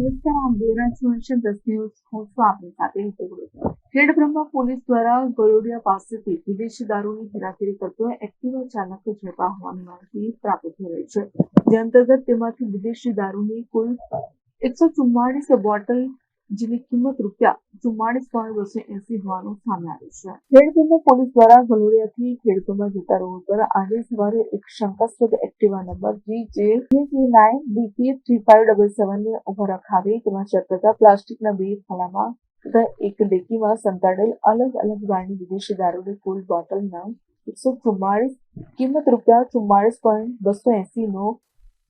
નમસ્કાર આમ દેવરાજ સુવંશન દસ સાથે હિતલ ગુડેજા. ખેડબ્રહ્મા પોલીસ દ્વારા ગરોડિયા પાસેથી વિદેશી દારૂની હેરાફેરી કરતો એક્ટિવા ચાલક ઝડપા હોવાની માહિતી પ્રાપ્ત થઈ રહી છે જે અંતર્ગત તેમાંથી વિદેશી દારૂની કુલ એકસો ચુમ્માળીસ બોટલ જેની કિંમત રૂપિયા ચુમ્માળીસ પોઈન્ટ બસો એસી હોવાનું સામે આવ્યું છે. ખેડબ્રહ્મા પોલીસ દ્વારા ગલોડિયાથી ખેડબ્રહ્મા જતા રોડ પર આજે સવારે એક શંકાસ્પદ Activa number G J J nine DP three five double seven ને ઊભા રખાવી તેમાં ચેક પ્લાસ્ટિકના બે થલામાં તથા એક ડેકીમાં સંતાડેલ અલગ અલગ બ્રાન્ડની વિદેશી દારૂની કુલ બોટલ નંગ એકસો ચુમ્માળીસ કિંમત રૂપિયા ચુમ્માળીસ પોઈન્ટ બસો એસી નો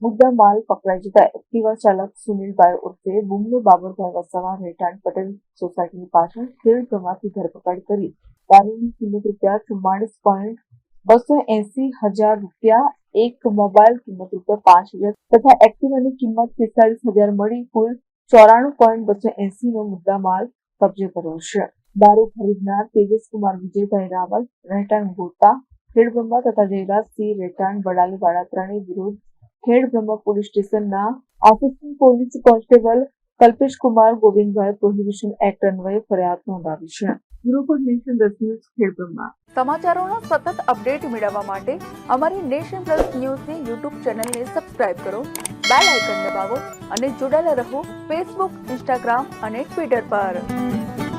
મુદ્દા પકડાઈ જતા એક્ટિવા ચાલક સુનિલભાઈ ઉર્ફે બુમનો બાબરભાઈ વસાવા રહેઠાણ પટેલ સોસાયટીની પાછળ ખેડબ્રહ્માથી ધરપકડ કરી. દારૂની કિંમત રૂપિયા ચુમ્માળીસ પોઈન્ટ બસો એસી હજાર રૂપિયા, એક મોબાઈલ કિંમત રૂપિયા પાંચ હજાર તથા એક્ટિવાની કિંમત પિસ્તાળીસ હજાર મળી કુલ ચોરાણું પોઈન્ટ બસો એસી નો મુદ્દા માલ કબજે કર્યો છે. દારૂ ખરીદનાર તેજસકુમાર વિજયભાઈ રાવલ, રહેઠાણ ગોતા, ખેડબ્રહ્મા તથા જયરાજસિંહ રહેઠાણ, બડાલીવાડા ત્રણેય વિરુદ્ધ ખેડબ્રહ્મા પોલીસ સ્ટેશનના ઓફિસિંગ police constable Kalpesh Kumar Govindbhai prohibition act અન્વયે ફરિયાદ નોંધાવી છે. બ્યુરો નેશન દસ ન્યૂઝ ખેડબ્રહ્મા સમાચારોના સતત અપડેટ મેળવવા માટે અમારી નેશન પ્લસ ન્યૂઝની યુટ્યુબ ચેનલને સબસ્ક્રાઇબ કરો બેલ આઇકન દબાવો અને જોડાયેલા રહો ફેસબુક ઇન્સ્ટાગ્રામ અને ટ્વિટર પર.